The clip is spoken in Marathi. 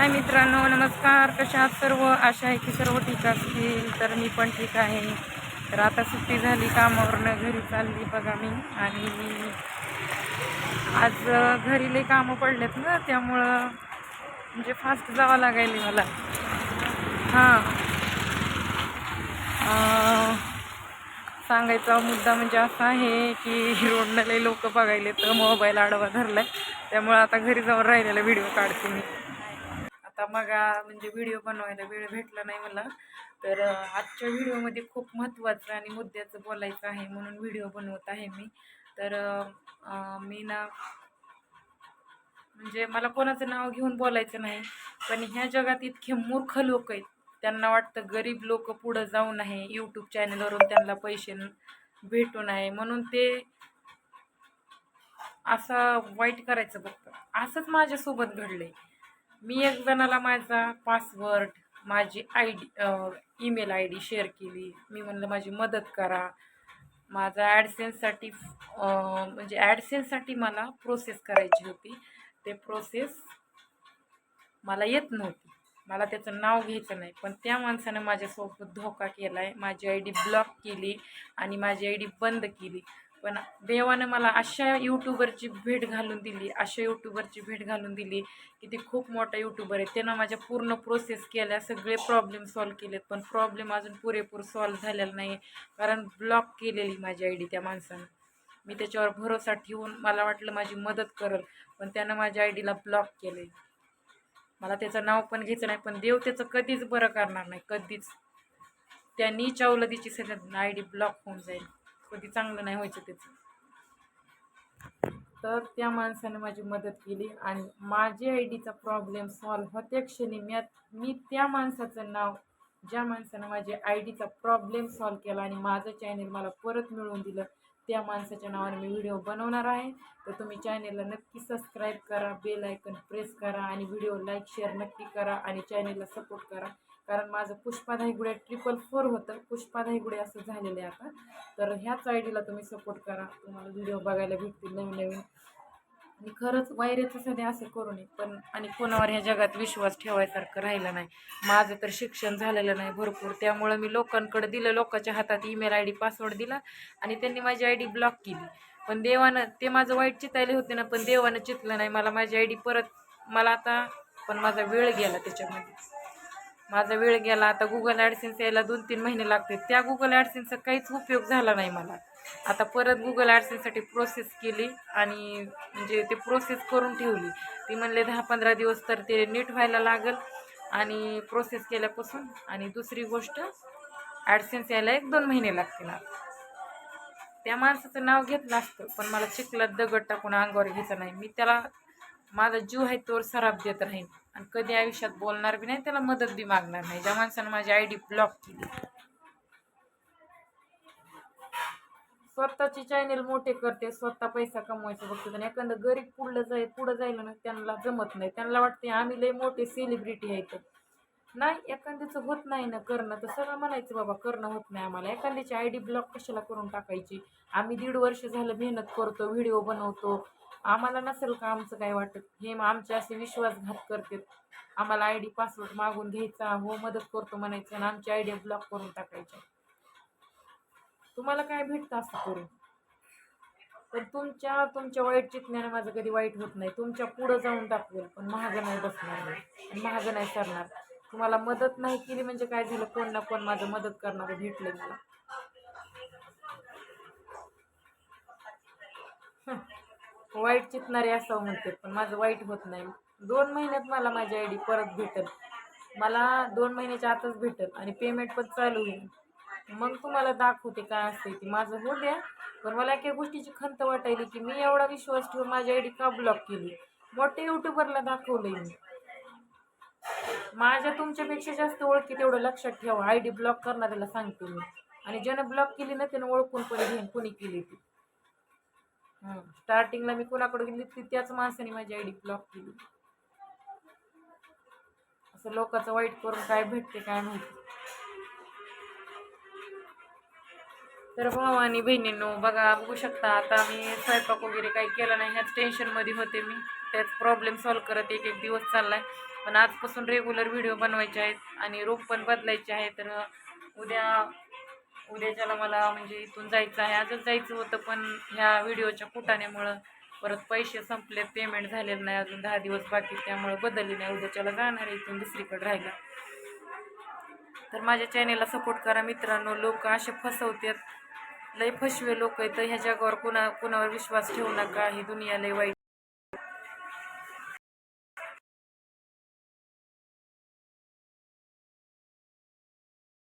हाय मित्रांनो नमस्कार. कशा सर्व? आशा आहे की सर्व ठीक असतील. तर मी पण ठीक आहे. तर आता सुट्टी झाली कामावरनं घरी चालली बघा मी. आणि आज घरी लई कामं पडलेत ना त्यामुळं म्हणजे फास्ट जावं लागायले मला. हां. सांगायचा मुद्दा म्हणजे असा आहे की रोडनं लई लोक बघायले तर मोबाईल आडवा धरला आहे त्यामुळं आता घरी जाऊन राहिलेला व्हिडिओ काढते मी. आता मग म्हणजे व्हिडिओ बनवायला वेळ भेटला नाही मला. तर आजच्या व्हिडिओमध्ये खूप महत्त्वाचं आणि मुद्द्याचं बोलायचं आहे म्हणून व्हिडिओ बनवत आहे मी. तर मी ना म्हणजे मला कोणाचं नाव घेऊन बोलायचं नाही पण ह्या जगात इतके मूर्ख लोक आहेत. त्यांना वाटतं गरीब लोक पुढं जाऊ नये यूट्यूब चॅनलवरून त्यांना पैसे भेटून भेटू नये म्हणून ते असं वाईट करायचं बघतं असंच माझ्यासोबत घडलंय. मी एक जणाला माझा पासवर्ड माझी I D email I D share केली. मी म्हणलं माझी मदत करा. माझा ॲडसेन्ससाठी म्हणजे ॲडसेन्ससाठी मला प्रोसेस करायची होती. ते प्रोसेस मला येत नव्हती. मला त्याचं नाव घ्यायचं नाही. पण त्या माणसानं माझ्यासोबत धोका केला आहे माझी आय डी ब्लॉक केली आणि माझी आय डी बंद केली. पण देवानं मला अशा यूट्यूबरची भेट घालून दिली अशा यूट्यूबरची भेट घालून दिली की ते खूप मोठा यूट्यूबर आहे. त्यानं माझ्या पूर्ण प्रोसेस केल्या सगळे प्रॉब्लेम सॉल्व केलेत. पण प्रॉब्लेम अजून पुरेपूर सॉल्व झालेला नाही कारण ब्लॉक केलेली माझी आय डी त्या माणसानं. मी त्याच्यावर भरोसा ठेवून मला वाटलं माझी मदत करल पण त्यानं माझ्या आय डीला ब्लॉक केलं मला त्याचं नाव पण घ्यायचं नाही पण देव त्याचं कधीच बरं करणार नाही कधीच. त्या नीच अवलदीची सगळ्यात आय डी ब्लॉक होऊन जाईल. कधी चांगलं नाही व्हायचं त्याचं. तर त्या माणसाने माझी मदत केली आणि माझी आय डीचा प्रॉब्लेम सॉल्व्ह होत्या क्षणी मी मी त्या माणसाचं नाव ज्या माणसानं माझ्या आय डीचा प्रॉब्लेम सॉल्व्ह केला आणि माझं चॅनेल मला परत मिळवून दिलं त्या माणसाच्या नावाने मी व्हिडिओ बनवणार आहे. तर तुम्ही चॅनेलला नक्की सबस्क्राईब करा बेल आयकन प्रेस करा आणि व्हिडिओ लाईक शेअर नक्की करा आणि चॅनेलला सपोर्ट करा. कारण माझं पुष्पा गुड्या ट्रिपल फोर होतं. पुष्पा धाईगुडे असं झालेलं आहे आता. तर ह्याच आय डीला तुम्ही सपोर्ट करा. तुम्हाला व्हिडिओ बघायला भेटतील नवीन नवीन आणि खरंच वायऱ्याचं सध्या असं करू नये. पण आणि कोणावर ह्या जगात विश्वास ठेवायसारखं राहिलं नाही. माझं तर शिक्षण झालेलं नाही भरपूर. त्यामुळं मी लोकांकडे दिलं लोकांच्या हातात ईमेल आय डी पासवर्ड दिला आणि त्यांनी माझी आय डी ब्लॉक केली. पण देवानं ते माझं वाईट चितायले होते ना पण देवानं चितलं नाही. मला माझी आय डी परत मला आता पण माझा वेळ गेला त्याच्यामध्ये. माझा वेळ गेला. आता गुगल ॲडसेन्स यायला दोन तीन महिने लागते त्या गुगल ॲडसेन्सचा काहीच उपयोग झाला नाही मला. आता परत गुगल ॲडसेन्ससाठी प्रोसेस केली आणि म्हणजे ते प्रोसेस करून ठेवली. ती म्हणले दहा पंधरा दिवस तर ते नीट व्हायला लागेल आणि प्रोसेस केल्यापासून आणि दुसरी गोष्ट ॲडसेन्स यायला एक दोन महिने लागतील त्या माणसाचं नाव घेतलं असतं पण मला चिखलात दगड टाकून अंगावर घ्यायचं नाही. मी त्याला माझा जीव आहे तोवर सराब देत राहीन. आणि कधी आयुष्यात बोलणार बी नाही त्याला मदत बी मागणार नाही. ज्या माणसानं माझी आय डी ब्लॉक केली. स्वतःची चॅनेल मोठे करते स्वतः पैसा कमवायचं बघते आणि एखादं गरीब पुढलं जाईल पुढं जायला ना त्यांना जमत नाही. त्यांना वाटते आम्ही लय मोठे सेलिब्रिटी आहेत नाही एखाद्याचं होत नाही ना करणं तर सगळं म्हणायचं बाबा करणं होत नाही आम्हाला. एखाद्याची आय डी ब्लॉक कशाला करून टाकायची? आम्ही दीड वर्ष झालं मेहनत करतो व्हिडिओ बनवतो. आम्हाला नसेल का आमचं काय वाटत? हे मग आमचे असे विश्वासघात करतात. आम्हाला आय डी पासवर्ड मागून घ्यायचा हो मदत करतो म्हणायचं आणि आमची आय डी ब्लॉक करून टाकायची. तुम्हाला काय भेटतं असं करून? तर तुमच्या तुमच्या वाईट चितण्याने माझं कधी वाईट होत नाही. तुमच्या पुढं जाऊन दाखवेल पण महागं नाही बसणार नाही आणि महाग नाही सरणार. तुम्हाला मदत नाही केली म्हणजे काय झालं? कोण ना कोण माझं मदत करणारं भेटलं मला. वाईट चितणारे असावं म्हणतात पण माझं वाईट होत नाही. दोन महिन्यात मला माझी आय डी परत भेटेल. मला दोन महिन्याच्या आतच भेटेल आणि पेमेंट पण चालू होईल. मग तुम्हाला दाखवते काय असते ती. माझं हो द्या पण मला एका गोष्टीची खंत वाटायली की मी एवढा विश्वास ठेवून माझी आय डी का ब्लॉक केली? मोठ्या युट्यूबरला दाखवलंय मी. माझ्या तुमच्यापेक्षा जास्त ओळखी तेवढं लक्षात ठेवा. आय डी ब्लॉक करणाऱ्याला सांगते मी. आणि ज्यानं ब्लॉक केली ना त्यानं ओळखून पण घेईन कोणी केली ती. स्टार्टिंगला मी कोणाकडे गेली ती त्याच माणसाने माझी आय डी ब्लॉक केली. असं लोकांचं वाईट करून काय भेटते काय माहिती. तर भाऊ आणि बहिणींनो बघा बघू शकता आता मी स्वयंपाक वगैरे काही केला नाही. ह्याच टेन्शनमध्ये होते मी. त्याच प्रॉब्लेम सॉल्व करत एक एक दिवस चाललाय. पण आजपासून रेग्युलर व्हिडिओ बनवायचे आहेत आणि रोप पण बदलायचे आहे तर उद्या उद्याच्याला मला म्हणजे इथून जायचं आहे. आजच जायचं होतं पण ह्या व्हिडिओच्या कुटाण्यामुळं परत पैसे संपले पेमेंट झालेलं नाही अजून. दहा दिवस बाकी त्यामुळं बदलली नाही. उद्याच्याला जाणार आहे इथून दुसरीकडे राहिला तर माझ्या चॅनेलला सपोर्ट करा मित्रांनो. लोक असे फसवतात. लय फसवे लोक आहेत तर ह्या जगावर कुणा कुणावर विश्वास ठेवू नका ही दुनिया लय वाईट